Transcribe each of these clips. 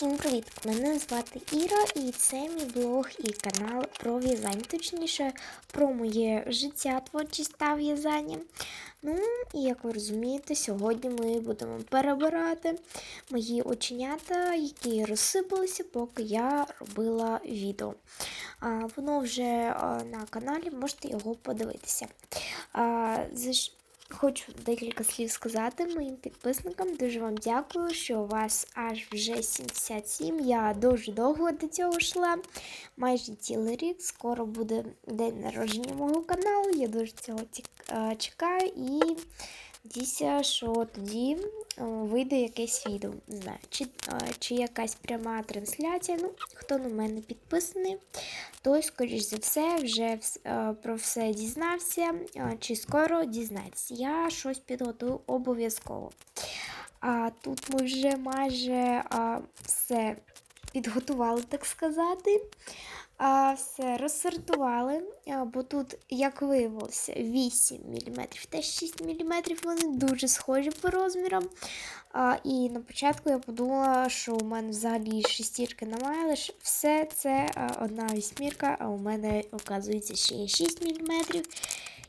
Всім привіт! Мене звати Іра, і це мій блог і канал про в'язання, точніше, про моє життя творчість та в'язання. Ну, і як ви розумієте, сьогодні ми будемо перебирати мої оченята, які розсипалися, поки я робила відео. Воно вже на каналі, можете його подивитися. Хочу декілька слів сказати моїм підписникам. Дуже вам дякую, що у вас аж вже 77. Я дуже довго до цього йшла. Майже цілий рік. Скоро буде день народження мого каналу. Я дуже цього е, чекаю і надіюся, що тоді е, вийде якесь відео. Не знаю, чи, е, чи якась пряма трансляція. Ну, хто на мене підписаний, той, скоріш за все, вже е, про все дізнався, е, чи скоро дізнається. Я щось підготую обов'язково. А тут ми вже майже а, все підготували, так сказати. Все розсортували, бо тут, як виявилося, 8 мм та 6 мм, вони дуже схожі по розмірам. І на початку я подумала, що у мене взагалі шестірки немає, лише все це одна вісьмірка, а у мене, оказується, ще є 6 мм.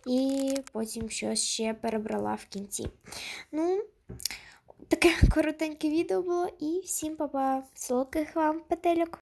І потім щось ще перебрала в кінці. Ну, таке коротеньке відео було і всім па-па. Солодких вам петельок.